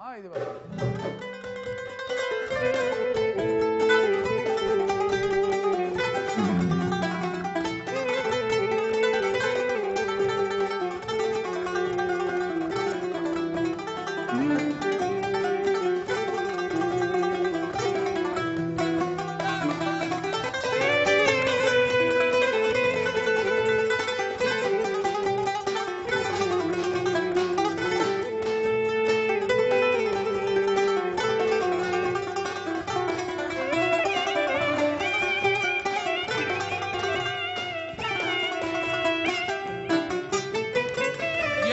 はい、では。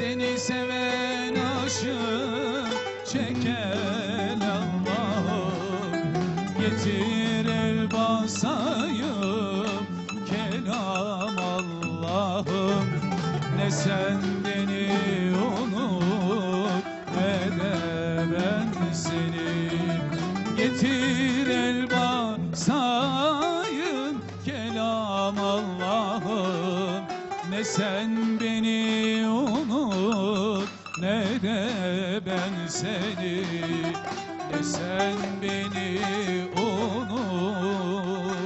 Seni seven aşık çeken Allah'ım. Getir el basayım kelam Allah'ım. Ne sen unut ne de ben seni. Getir el basayım kelam Allah'ım. Ne sen beni unut ne de ben seni? Ne sen beni unut